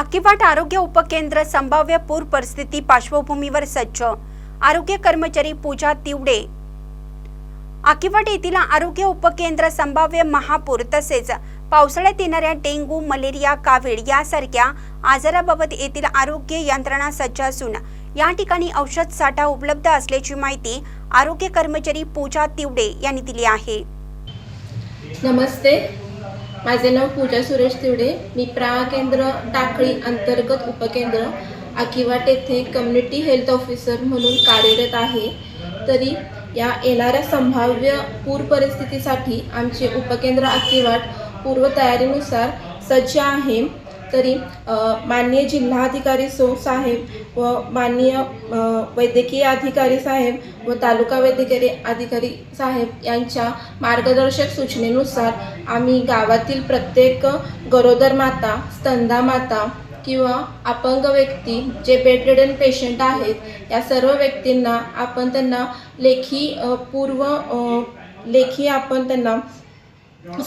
आकिवाट आरोग्य उपकेंद्र संभाव्य पूर परिस्थिती पार्श्वभूमीवर सज्ज. आरोग्य कर्मचारी पूजा तिवडे. आकिवाट येथील आरोग्य उपकेंद्र संभाव्य महापूर तसेच पावसाळ्यात येणाऱ्या डेंगू मलेरिया कावीळ यासारख्या आजाराबाबत येथील आरोग्य यंत्रणा सज्ज असून या ठिकाणी औषध साठा उपलब्ध असल्याची माहिती आरोग्य कर्मचारी पूजा तिवडे यांनी दिली आहे. नमस्ते. माझे नाव पूजा सुरेश तिवडे. मी प्रवाह केंद्र टाकळी अंतर्गत उपकेंद्र आकिवाट येथे कम्युनिटी हेल्थ ऑफिसर म्हणून कार्यरत आहे. तरी या येणाऱ्या संभाव्य पूर परिस्थितीसाठी आमचे उपकेंद्र आकिवाट पूर्वतयारीनुसार सज्ज आहे. तरी माननीय जिल्हाधिकारी सो साहेब व माननीय वैद्यकीय अधिकारी साहेब व तालुका वैद्यकीय अधिकारी साहेब यांच्या मार्गदर्शक सूचनेनुसार आम्ही गावातील प्रत्येक गरोदर माता स्तंदा माता किंवा अपंग व्यक्ती जे बेडरिडन पेशंट आहेत या सर्व व्यक्तींना आपण त्यांना लेखी पूर्व लेखी आपण त्यांना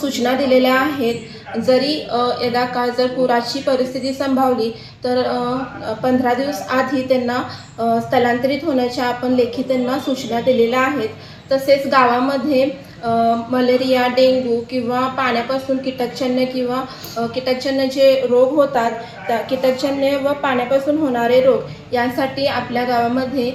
सूचना दिलेल्या आहेत. जरी यदा काळ जर पुराची परिस्थिती संभावली तर पंधरा दिवस आधी त्यांना स्थलांतरित होण्याच्या आपण लेखी त्यांना सूचना दिलेल्या आहेत. तसेच गावामध्ये मलेरिया डेंग्यू किंवा पाण्यापासून कीटकजन्य किंवा कीटकजन्य जे रोग होतात त्या कीटकजन्य व पाण्यापासून होणारे रोग यांसाठी आपल्या गावामध्ये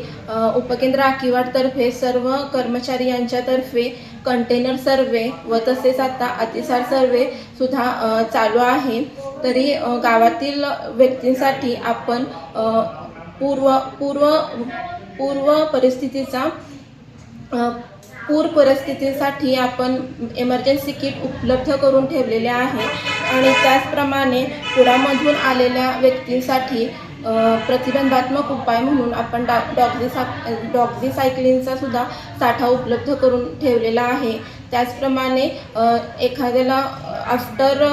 उपकेंद्र आकिवाडतर्फे सर्व कर्मचारी यांच्यातर्फे कंटेनर सर्वे व तसेच आता अतिसार सर्वे सुद्धा चालू आहे. तरी गावातील व्यक्तींसाठी आपण पूर्व पूर्व पूर्व परिस्थितीचा पूर परिस्थितीसाठी आपण एमर्जन्सी किट उपलब्ध करून ठेवलेले आहे. आणि त्याचप्रमाणे पुरामधून आलेल्या व्यक्तींसाठी प्रतिबंधात्मक उपाय म्हणून आपण डॉ डॉक्झिसा डॉक्झिसायक्लिनचा सुद्धा साठा उपलब्ध करून ठेवलेला आहे. त्याचप्रमाणे एखाद्याला आफ्टर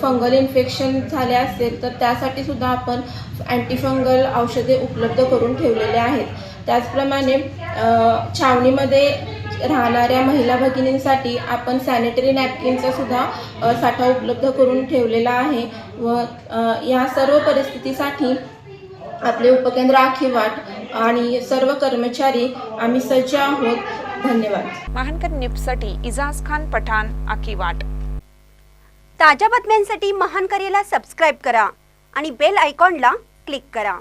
फंगल इन्फेक्शन झाले असेल तर त्यासाठी सुद्धा आपण अँटीफंगल औषधे उपलब्ध करून ठेवलेले आहेत. त्याचप्रमाणे छावणीमध्ये राहणाऱ्या महिला भगिनींसाठी आपण सॅनिटरी नॅपकिनचा सुद्धा साठा उपलब्ध करून ठेवलेला आहे. व या सर्व परिस्थितीसाठी आपले उपकेंद्र आखीवाट आणि सर्व कर्मचारी आम्ही सज्ज आहोत. धन्यवाद. महानकर निपसाठी इजाज खान पठाण आखीवाट ताज्या बातम्यांसाठी महानकरीला सबस्क्राईब करा आणि बेल आयकॉनला क्लिक करा.